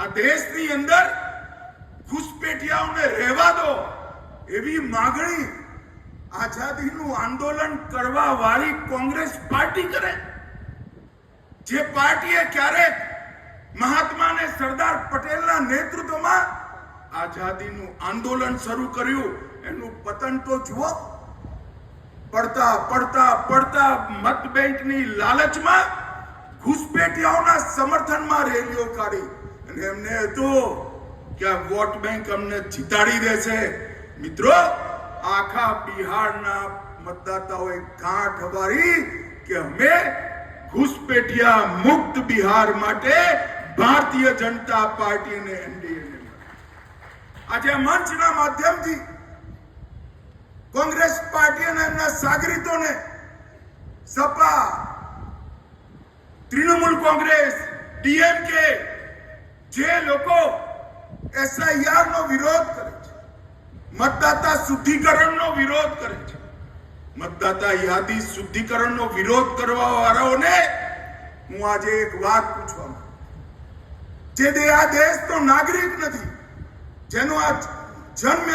આ દેશની અંદર ઘુસપેટિયાઓને રહેવા દો એવી માગણી આઝાદીનું આંદોલન કરવા વાળી કોંગ્રેસ પાર્ટી કરે. જે પાર્ટીએ ક્યારેક મહાત્મા અને સરદાર પટેલના નેતૃત્વમાં આઝાદીનું આંદોલન શરૂ કર્યું. એનું પતન તો જુઓ. પડતા પડતા પડતા મત બેંકની લાલચમાં ઘુસપેઠિયાઓના સમર્થનમાં રેલીઓ કાઢી. અને એમને હતું કે આ વોટ બેંક અમને જીતાડી દેશે મિત્રો, આખા બિહારના મતદાતાઓએ ગાંઠ વાળી કે અમે ઘુસપેઠિયા મુક્ત બિહાર માટે ભારતીય જનતા પાર્ટીને એનડીએ આજે મંચના માધ્યમથી કોંગ્રેસ પાર્ટી અને એમના સાગરીતોને સપા, તૃણમૂલ કોંગ્રેસ, ડીએમકે જે લોકો એસઆઈઆર નો વિરોધ કરે છે, મતદાતા શુદ્ધિકરણનો વિરોધ કરે છે, મતદાતા યાદી શુદ્ધિકરણનો વિરોધ કરવા વાળાઓને હું આજે એક વાત પૂછવા માંગુ જે આ દેશ તો નાગરિક નથી, જેનો આ જન્મ